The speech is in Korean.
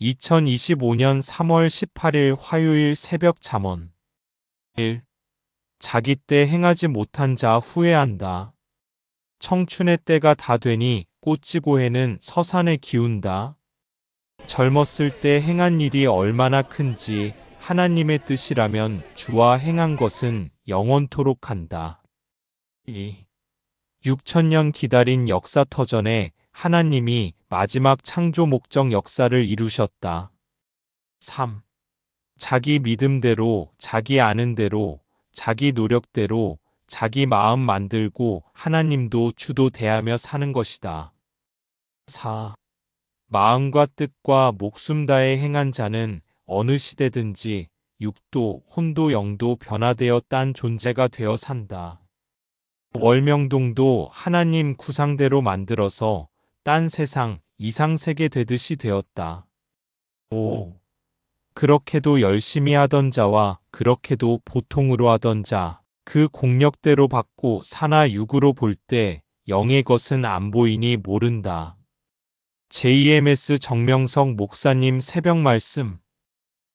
2025년 3월 18일 화요일 새벽 잠언 1. 자기 때 행하지 못한 자 후회한다. 청춘의 때가 다 되니 꽃지고 해는 서산에 기운다. 젊었을 때 행한 일이 얼마나 큰지 하나님의 뜻이라면 주와 행한 것은 영원토록 한다. 2. 6천년 기다린 역사 터전에 하나님이 마지막 창조 목적 역사를 이루셨다. 3. 자기 믿음대로, 자기 아는 대로, 자기 노력대로, 자기 마음 만들고 하나님도 주도 대하며 사는 것이다. 4. 마음과 뜻과 목숨 다해 행한 자는 어느 시대든지 육도, 혼도, 영도 변화되어 딴 존재가 되어 산다. 월명동도 하나님 구상대로 만들어서 딴 세상 이상 세계 되듯이 되었다. 5. 그렇게도 열심히 하던 자와 그렇게도 보통으로 하던 자, 그 공력대로 받고 사나 육으로 볼 때 영의 것은 안 보이니 모른다. JMS 정명석 목사님 새벽 말씀